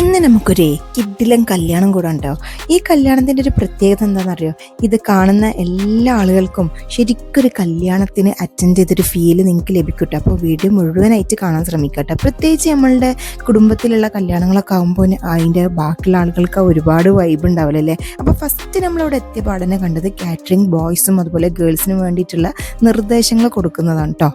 ഇന്ന് നമുക്കൊരു കിഡിലം കല്യാണം കൂടെ ഉണ്ടോ? ഈ കല്യാണത്തിന്റെ ഒരു പ്രത്യേകത എന്താണെന്നറിയോ? ഇത് കാണുന്ന എല്ലാ ആളുകൾക്കും ശരിക്കൊരു കല്യാണത്തിന് അറ്റൻഡ് ചെയ്തൊരു ഫീൽ നിങ്ങൾക്ക് ലഭിക്കട്ടെ അപ്പോൾ വീഡിയോ മുഴുവനായിട്ട് കാണാൻ ശ്രമിക്കട്ടെ പ്രത്യേകിച്ച് നമ്മളുടെ കുടുംബത്തിലുള്ള കല്യാണങ്ങളൊക്കെ ആകുമ്പോൾ അതിന്റെ ബാക്കിയുള്ള ആളുകൾക്ക് ഒരുപാട് വൈബ് ഉണ്ടാവില്ല അല്ലേ? അപ്പോൾ ഫസ്റ്റ് നമ്മളവിടെ എത്തിയ പാടനെ കണ്ടത് കാറ്ററിംഗ് ബോയ്സും അതുപോലെ ഗേൾസിനും വേണ്ടിയിട്ടുള്ള നിർദ്ദേശങ്ങൾ കൊടുക്കുന്നതാണ് കേട്ടോ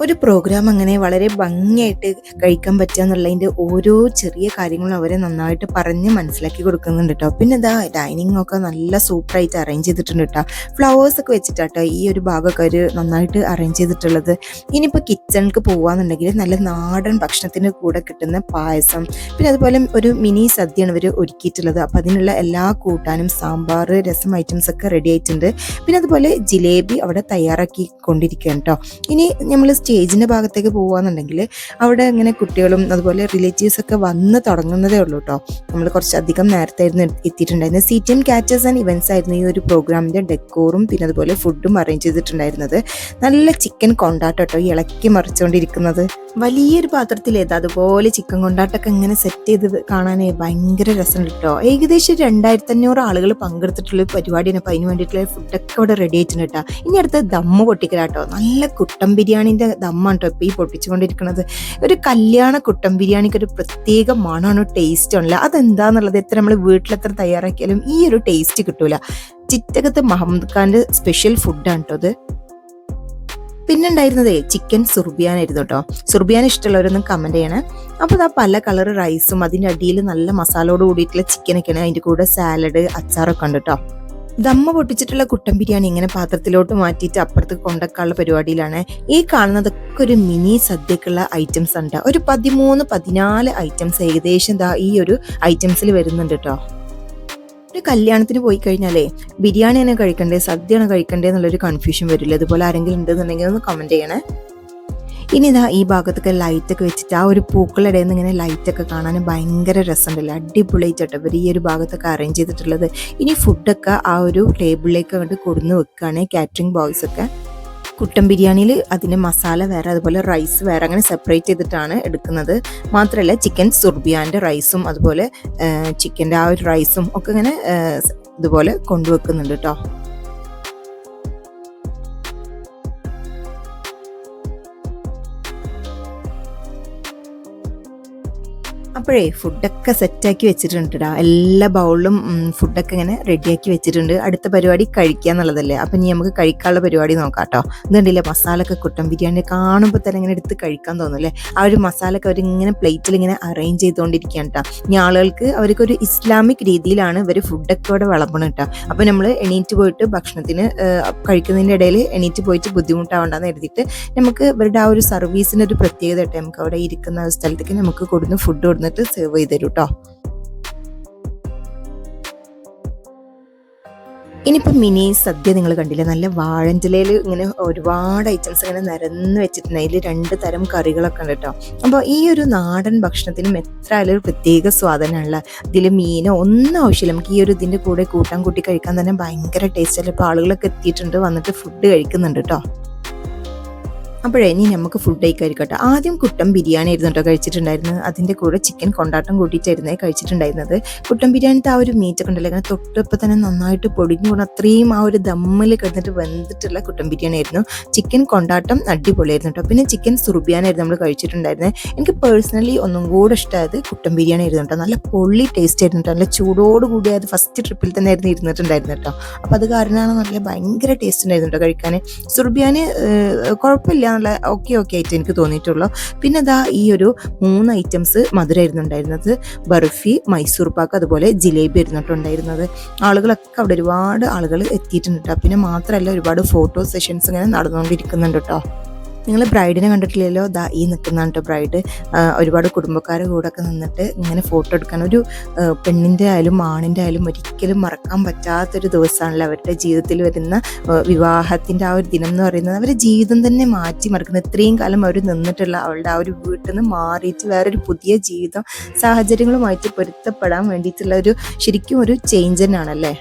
ഒരു പ്രോഗ്രാം അങ്ങനെ വളരെ ഭംഗിയായിട്ട് കഴിക്കാൻ പറ്റുക എന്നുള്ളതിന്റെ ഓരോ ചെറിയ കാര്യങ്ങളും അവരെ നന്നായിട്ട് പറഞ്ഞ് മനസ്സിലാക്കി കൊടുക്കുന്നുണ്ട് കേട്ടോ പിന്നെ ഇതാ ഡൈനിങ് ഒക്കെ നല്ല സൂപ്പറായിട്ട് അറേഞ്ച് ചെയ്തിട്ടുണ്ട് കേട്ടോ ഫ്ലവേഴ്സ് ഒക്കെ വെച്ചിട്ടാട്ടോ ഈ ഒരു ഭാഗമൊക്കെ അവർ നന്നായിട്ട് അറേഞ്ച് ചെയ്തിട്ടുള്ളത്. ഇനിയിപ്പോൾ കിച്ചണിക്ക് പോവാന്നുണ്ടെങ്കിൽ നല്ല നാടൻ ഭക്ഷണത്തിന് കൂടെ കിട്ടുന്ന പായസം. പിന്നെ അതുപോലെ ഒരു മിനി സദ്യയാണ് ഇവർ ഒരുക്കിയിട്ടുള്ളത്. അപ്പം അതിനുള്ള എല്ലാ കൂട്ടാനും സാമ്പാർ രസം ഐറ്റംസ് ഒക്കെ റെഡി ആയിട്ടുണ്ട്. പിന്നെ അതുപോലെ ജിലേബി അവിടെ തയ്യാറാക്കി കൊണ്ടിരിക്കുകയാണ് കേട്ടോ ഇനി നമ്മൾ സ്റ്റേജിന്റെ ഭാഗത്തേക്ക് പോവാന്നുണ്ടെങ്കിൽ അവിടെ ഇങ്ങനെ കുട്ടികളും അതുപോലെ റിലേറ്റീവ്സ് ഒക്കെ വന്ന് തുടങ്ങുന്നതേ ഉള്ളൂ കേട്ടോ നമ്മൾ കുറച്ചധികം നേരത്തെ ആയിരുന്നു എത്തിയിട്ടുണ്ടായിരുന്നത്. C T M catchers and events ആയിരുന്നു ഈ ഒരു പ്രോഗ്രാമിന്റെ ഡെക്കോറും പിന്നെ അതുപോലെ ഫുഡും അറേഞ്ച് ചെയ്തിട്ടുണ്ടായിരുന്നത്. നല്ല ചിക്കൻ കൊണ്ടാട്ടം കേട്ടോ ഇളക്കി മറിച്ചുകൊണ്ടിരിക്കുന്നത് വലിയൊരു പാത്രത്തിലേത് അതുപോലെ ചിക്കൻ കൊണ്ടാട്ടൊക്കെ ഇങ്ങനെ സെറ്റ് ചെയ്ത് കാണാനേ ഭയങ്കര രസമുണ്ട് കേട്ടോ ഏകദേശം രണ്ടായിരത്തി അഞ്ഞൂറ് ആളുകൾ പങ്കെടുത്തിട്ടുള്ള പരിപാടിയാണ് അപ്പോൾ അതിന് വേണ്ടിയിട്ടുള്ള ഫുഡൊക്കെ ഇവിടെ റെഡി ആയിട്ടുണ്ട് കേട്ടോ ഇനി അടുത്ത് ദമ്മ് പൊട്ടിക്കലാട്ടോ നല്ല കുട്ടൻ ബിരിയാണിന്റെ ദമ്മാണ് കേട്ടോ ഇപ്പം ഈ പൊട്ടിച്ചുകൊണ്ടിരിക്കുന്നത്. ഒരു കല്യാണ കുട്ടൻ ബിരിയാണിക്ക് ഒരു പ്രത്യേക മണമാണ് ടേസ്റ്റ് ഉള്ളത് അതെന്താന്നുള്ളത് എത്ര നമ്മൾ വീട്ടിലെത്ര തയ്യാറാക്കിയാലും ഈ ഒരു ടേസ്റ്റ് കിട്ടൂല. ചിറ്റകത്ത് മുഹമ്മദ് ഖാന്റെ സ്പെഷ്യൽ ഫുഡാണ് കേട്ടോ അത് പിന്നെ ഉണ്ടായിരുന്നതേ ചിക്കൻ സുർബിയാൻ ആയിരുന്നു കേട്ടോ സുർബിയാൻ ഇഷ്ടമുള്ളവരൊന്നും കമന്റ് ചെയ്യണേ. അപ്പോൾ ഇതാ പല കളർ റൈസും അതിന്റെ അടിയിൽ നല്ല മസാലയോട് കൂടിയിട്ടുള്ള ചിക്കനൊക്കെയാണ് അതിന്റെ കൂടെ സാലഡ് അച്ചാറൊക്കെ ഉണ്ട് കേട്ടോ ദമ്മ പൊട്ടിച്ചിട്ടുള്ള കുട്ടൻ ബിരിയാണി ഇങ്ങനെ പാത്രത്തിലോട്ട് മാറ്റിയിട്ട് അപ്പുറത്ത് കൊണ്ടക്കാനുള്ള പരിപാടിയിലാണ്. ഈ കാണുന്നതൊക്കെ ഒരു മിനി സദ്യക്കുള്ള ഐറ്റംസ് ഉണ്ട്. ഒരു പതിമൂന്ന് പതിനാല് ഐറ്റംസ് ഏകദേശം ദാ ഈ ഒരു ഐറ്റംസിൽ വരുന്നുണ്ട് കേട്ടോ ഒരു കല്യാണത്തിന് പോയി കഴിഞ്ഞാലേ ബിരിയാണിയാണ് കഴിക്കണ്ടേ സദ്യയാണ് കഴിക്കണ്ടേ എന്നുള്ളൊരു കൺഫ്യൂഷൻ വരില്ല? അതുപോലെ ആരെങ്കിലും ഉണ്ടെന്നുണ്ടെങ്കിൽ ഒന്ന് കമന്റ് ചെയ്യണേ. ഇനി ഇതാ ഈ ഭാഗത്തൊക്കെ ലൈറ്റ് ഒക്കെ വെച്ചിട്ട് ആ ഒരു പൂക്കളുടെ നിന്ന് ഇങ്ങനെ ലൈറ്റ് ഒക്കെ കാണാൻ ഭയങ്കര രസമുണ്ടല്ലോ. അടിപൊളിയായിട്ടോ ഇവർ ഈ ഒരു ഭാഗത്തൊക്കെ അറേഞ്ച് ചെയ്തിട്ടുള്ളത്. ഇനി ഫുഡൊക്കെ ആ ഒരു ടേബിളിലേക്ക് അങ്ങോട്ട് കൊടുന്ന് വെക്കുകയാണ് കാറ്ററിംഗ് ബോയ്സ് ഒക്കെ. കുട്ടൻ ബിരിയാണിയിൽ അതിന് മസാല വേറെ അതുപോലെ റൈസ് വേറെ അങ്ങനെ സെപ്പറേറ്റ് ചെയ്തിട്ടാണ് എടുക്കുന്നത്. മാത്രമല്ല ചിക്കൻ സുർബിയാന്റെ റൈസും അതുപോലെ ചിക്കന്റെ ആ ഒരു റൈസും ഒക്കെ ഇങ്ങനെ ഇതുപോലെ കൊണ്ടുവെക്കുന്നുണ്ട് കേട്ടോ അപ്പോഴേ ഫുഡൊക്കെ സെറ്റാക്കി വെച്ചിട്ടുണ്ട്. എല്ലാ ബൗളിലും ഫുഡൊക്കെ ഇങ്ങനെ റെഡിയാക്കി വെച്ചിട്ടുണ്ട്. അടുത്ത പരിപാടി കഴിക്കുക എന്നുള്ളതല്ലേ. അപ്പം ഇനി നമുക്ക് കഴിക്കാനുള്ള പരിപാടി നോക്കാം കേട്ടോ. ഇതുണ്ടല്ലേ മസാലൊക്കെ കുട്ടൻ ബിരിയാണി കാണുമ്പോൾ തന്നെ ഇങ്ങനെ എടുത്ത് കഴിക്കാൻ തോന്നുമല്ലേ ആ ഒരു മസാലൊക്കെ അവരിങ്ങനെ പ്ലേറ്റിൽ ഇങ്ങനെ അറേഞ്ച് ചെയ്തുകൊണ്ടിരിക്കുകയാണ് കേട്ടോ ഇനി ആളുകൾക്ക് അവർക്കൊരു ഇസ്ലാമിക് രീതിയിലാണ് ഇവർ ഫുഡൊക്കെ ഇവിടെ വിളമ്പണം കേട്ടോ അപ്പം നമ്മൾ എണീറ്റ് പോയിട്ട് ഭക്ഷണത്തിന് കഴിക്കുന്നതിന്റെ ഇടയിൽ എണീറ്റ് പോയിട്ട് ബുദ്ധിമുട്ടാവണ്ടെന്ന് എഴുതിയിട്ട് നമുക്ക് ഇവരുടെ ആ ഒരു സർവീസിന്റെ ഒരു പ്രത്യേകത കേട്ടോ നമുക്ക് അവിടെ ഇരിക്കുന്ന സ്ഥലത്തേക്ക് നമുക്ക് കൊടുന്ന് ഫുഡ് കൊടുന്നിട്ട് സെർവ് ചെയ്ത് തരും കേട്ടോ ഇനിയിപ്പോൾ മിനി സദ്യ നിങ്ങൾ കണ്ടില്ല? നല്ല വാഴഞ്ചിലയിൽ ഇങ്ങനെ ഒരുപാട് ഐറ്റംസ് ഇങ്ങനെ നിരന്ന് വെച്ചിട്ടുണ്ട്. അതിൽ രണ്ട് തരം കറികളൊക്കെ ഉണ്ട് കേട്ടോ അപ്പോൾ ഈ ഒരു നാടൻ ഭക്ഷണത്തിനും എത്ര ഒരു പ്രത്യേക സ്വാദനമുള്ള ഇതിൽ മീനോ ഒന്നും ആവശ്യമില്ല. നമുക്ക് ഈ ഒരു ഇതിന്റെ കൂടെ കൂട്ടാൻ കൂട്ടി കഴിക്കാൻ തന്നെ ഭയങ്കര ടേസ്റ്റ് അല്ല? ഇപ്പോൾ ആളുകളൊക്കെ എത്തിയിട്ടുണ്ട് വന്നിട്ട് ഫുഡ് കഴിക്കുന്നുണ്ട് കേട്ടോ അപ്പോഴേ ഇനി നമുക്ക് ഫുഡ് കഴിക്കാതിരിക്കട്ടെ ആദ്യം കുട്ടൻ ബിരിയാണി ആയിരുന്നു കേട്ടോ കഴിച്ചിട്ടുണ്ടായിരുന്നത്. അതിന്റെ കൂടെ ചിക്കൻ കൊണ്ടാട്ടം കൂട്ടിയിട്ടായിരുന്നേ കഴിച്ചിട്ടുണ്ടായിരുന്നത്. കുട്ടൻ ബിരിയാണിത്തെ ആ ഒരു മീറ്റ് ഒക്കെ ഉണ്ടല്ലോ അങ്ങനെ തൊട്ടപ്പോൾ തന്നെ നന്നായിട്ട് പൊടിഞ്ഞു കൊണ്ട് അത്രയും ആ ഒരു ദമ്മിൽ കിടന്നിട്ട് വെന്തിട്ടുള്ള കുട്ടൻ ബിരിയാണി ആയിരുന്നു. ചിക്കൻ കൊണ്ടാട്ടം അടിപൊളിയായിരുന്നു കേട്ടോ. പിന്നെ ചിക്കൻ സുറുബിയാനായിരുന്നു നമ്മൾ കഴിച്ചിട്ടുണ്ടായിരുന്നത്. എനിക്ക് പേഴ്സണലി ഒന്നും കൂടെ ഇഷ്ടമായത് കുട്ടൻ ബിരിയാണി ആയിരുന്നു കേട്ടോ. നല്ല പൊള്ളി ടേസ്റ്റ് ആയിരുന്നു കേട്ടോ. നല്ല ചൂടോട് കൂടി അത് ഫസ്റ്റ് ട്രിപ്പിൽ തന്നെ ആയിരുന്നു ഇരുന്നിട്ടുണ്ടായിരുന്നു കേട്ടോ. അപ്പോൾ അത് കാരണമാണ് നല്ല ഭയങ്കര ടേസ്റ്റ് ഉണ്ടായിരുന്നു കേട്ടോ കഴിക്കാൻ സുർബിയാന് കുഴപ്പമില്ല. എന്നുള്ള ഓക്കെ ഓക്കെ ആയിട്ട് എനിക്ക് തോന്നിയിട്ടുള്ളൂ. പിന്നെ ഇതാ ഈ ഒരു മൂന്ന് ഐറ്റംസ് മധുരമായിരുന്നു ബർഫി മൈസൂർ പാക്ക് അതുപോലെ ജിലേബി ഉണ്ടായിരുന്നത്. ആളുകളൊക്കെ അവിടെ ഒരുപാട് ആളുകൾ എത്തിയിട്ടുണ്ട്. കേട്ടോ പിന്നെ മാത്രമല്ല ഒരുപാട് ഫോട്ടോ സെഷൻസ് ഇങ്ങനെ നടന്നുകൊണ്ടിരിക്കുന്നുണ്ട് കേട്ടോ. നിങ്ങൾ ബ്രൈഡിനെ കണ്ടിട്ടില്ലല്ലോ? ദാ ഈ നിൽക്കുന്നതാണ് കേട്ടോ ബ്രൈഡ് ഒരുപാട് കുടുംബക്കാരുടെ കൂടെ ഒക്കെ നിന്നിട്ട് ഇങ്ങനെ ഫോട്ടോ എടുക്കാൻ ഒരു പെണ്ണിന്റെ ആയാലും ആണിന്റെ ആയാലും ഒരിക്കലും മറക്കാൻ പറ്റാത്തൊരു ദിവസമാണല്ലോ അവരുടെ ജീവിതത്തിൽ വരുന്ന വിവാഹത്തിന്റെ ആ ഒരു ദിനം എന്ന് പറയുന്നത്. അവരുടെ ജീവിതം തന്നെ മാറ്റി മറിക്കുന്നത് ഇത്രയും കാലം അവർ നിന്നിട്ടുള്ള അവളുടെ ആ ഒരു വീട്ടിൽ നിന്ന് മാറിയിട്ട് വേറൊരു പുതിയ ജീവിതം സാഹചര്യങ്ങളുമായിട്ട് പൊരുത്തപ്പെടാൻ വേണ്ടിയിട്ടുള്ള ഒരു ശരിക്കും ഒരു ചേഞ്ച് തന്നെയാണല്ലേ?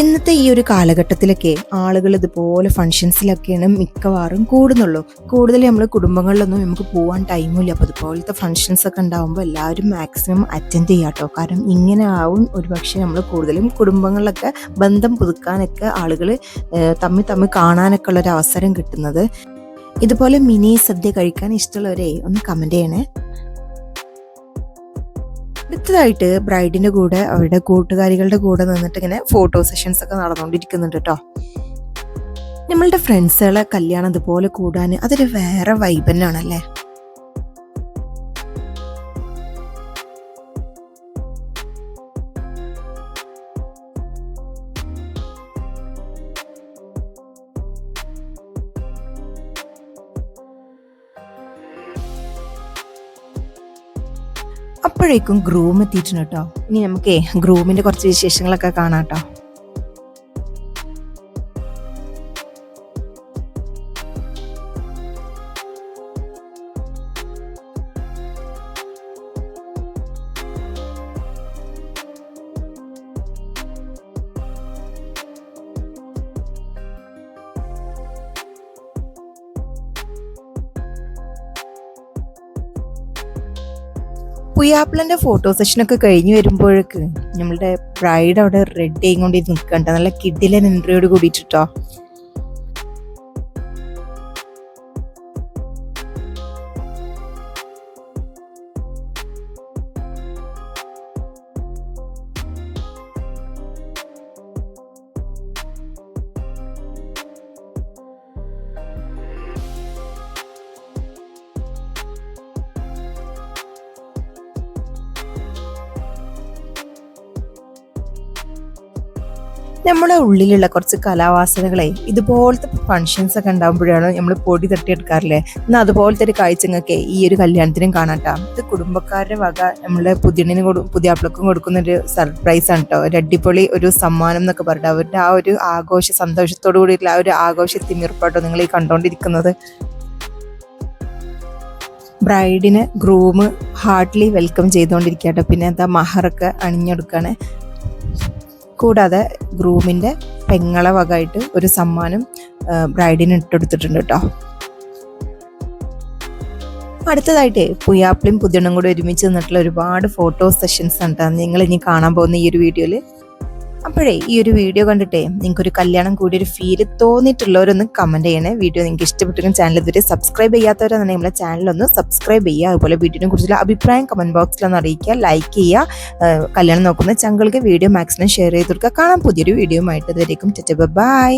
ഇന്നത്തെ ഈ ഒരു കാലഘട്ടത്തിലൊക്കെ ആളുകൾ ഇതുപോലെ ഫങ്ഷൻസിലൊക്കെയാണ് മിക്കവാറും കൂടുന്നുള്ളൂ. കൂടുതൽ നമ്മൾ കുടുംബങ്ങളിലൊന്നും നമുക്ക് പോകാൻ ടൈമില്ല അപ്പോൾ അതുപോലത്തെ ഫങ്ഷൻസ് ഒക്കെ ഉണ്ടാകുമ്പോൾ എല്ലാവരും മാക്സിമം അറ്റൻഡ് ചെയ്യാട്ടോ കാരണം ഇങ്ങനെ ആവും ഒരുപക്ഷെ നമ്മൾ കൂടുതലും കുടുംബങ്ങളിലൊക്കെ ബന്ധം പുതുക്കാനൊക്കെ ആളുകൾ തമ്മിൽ തമ്മിൽ കാണാനൊക്കെ ഉള്ള ഒരു അവസരം കിട്ടുന്നത്. ഇതുപോലെ മിനി സദ്യ കഴിക്കാൻ ഇഷ്ടമുള്ളവരെ ഒന്ന് കമന്റ് ചെയ്യണേ. അടുത്തതായിട്ട് ബ്രൈഡിന്റെ കൂടെ അവരുടെ കൂട്ടുകാരികളുടെ കൂടെ നിന്നിട്ട് ഇങ്ങനെ ഫോട്ടോ സെഷൻസ് ഒക്കെ നടന്നുകൊണ്ടിരിക്കുന്നുണ്ട് കേട്ടോ നമ്മളുടെ ഫ്രണ്ട്സുകളെ കല്യാണം ഇതുപോലെ കൂടാൻ അതൊരു വേറെ വൈബ് തന്നെയാണല്ലേ? അപ്പോഴേക്കും ഗ്രൂം എത്തിയിട്ടുണ്ട് കേട്ടോ ഇനി നമുക്കേ ഗ്രൂമിന്റെ കുറച്ച് വിശേഷങ്ങളൊക്കെ കാണാം കേട്ടോ പുയാപ്പിളന്റെ ഫോട്ടോ സെഷനൊക്കെ കഴിഞ്ഞ് വരുമ്പോഴേക്ക് നമ്മളുടെ പ്രൈഡ് അവിടെ റെഡി ആയിക്കൊണ്ട് നിൽക്കണ്ട നല്ല കിഡിലൻ എൻട്രിയോട് കൂടിയിട്ടോ നമ്മുടെ ഉള്ളിലുള്ള കുറച്ച് കലാവാസനകളെ ഇതുപോലത്തെ ഫങ്ഷൻസ് ഒക്കെ ഉണ്ടാകുമ്പോഴാണ് നമ്മൾ പൊടി തട്ടിയെടുക്കാറില്ലേ? എന്നാൽ അതുപോലത്തെ ഒരു കാഴ്ചങ്ങൾക്കെ ഈ ഒരു കല്യാണത്തിനും കാണാട്ടോ ഇത് കുടുംബക്കാരുടെ വക നമ്മളെ പുതിയണിന് കൊടു പുതിയാപ്പിളക്കും കൊടുക്കുന്ന ഒരു സർപ്രൈസ് ആണ് കേട്ടോ ഒരു അടിപൊളി ഒരു സമ്മാനം എന്നൊക്കെ പറഞ്ഞിട്ട് അവരുടെ ആ ഒരു ആഘോഷ സന്തോഷത്തോടു കൂടിയിട്ടുള്ള ആ ഒരു ആഘോഷ തിമിർപ്പാട്ടോ നിങ്ങൾ ഈ കണ്ടുകൊണ്ടിരിക്കുന്നത് ബ്രൈഡിന് ഗ്രൂമ് ഹാർട്ട്ലി വെൽക്കം ചെയ്തുകൊണ്ടിരിക്കട്ടോ പിന്നെ എന്താ മഹറൊക്കെ അണിഞ്ഞെടുക്കുകയാണ് കൂടാതെ ഗ്രൂമിന്റെ പെങ്ങളെ വകായിട്ട് ഒരു സമ്മാനം ബ്രൈഡിന് ഇട്ടെടുത്തിട്ടുണ്ട് കേട്ടോ. അടുത്തതായിട്ട് പുയാപ്പിളും പുതിയണ്ണും കൂടെ ഒരുമിച്ച് നിന്നിട്ടുള്ള ഒരുപാട് ഫോട്ടോ സെഷൻസ് ഉണ്ട് നിങ്ങൾ ഇനി കാണാൻ പോകുന്ന ഈ ഒരു വീഡിയോയിൽ അപ്പോഴേ ഈ ഒരു വീഡിയോ കണ്ടിട്ടേ നിങ്ങൾക്ക് ഒരു കല്യാണം കൂടി ഒരു ഫീൽ തോന്നിയിട്ടുള്ളവരൊന്ന് കമന്റ് ചെയ്യണേ. വീഡിയോ നിങ്ങൾക്ക് ഇഷ്ടപ്പെട്ടെങ്കിൽ ചാനൽ ഇതുവരെ സബ്സ്ക്രൈബ് ചെയ്യാത്തവരാണെന്നുണ്ടെങ്കിൽ നമ്മളെ ചാനലൊന്ന് സബ്സ്ക്രൈബ് ചെയ്യുക. അതുപോലെ വീഡിയോനെ കുറിച്ചുള്ള അഭിപ്രായം കമന്റ് ബോക്സിലൊന്ന് അറിയിക്കുക. ലൈക്ക് ചെയ്യുക. കല്യാണം നോക്കുന്ന ചങ്ങൾക്ക് വീഡിയോ മാക്സിമം ഷെയർ ചെയ്ത് കൊടുക്കുക. കാണാം പുതിയൊരു വീഡിയോ ആയിട്ട് ഇതുവരേക്കും ബൈ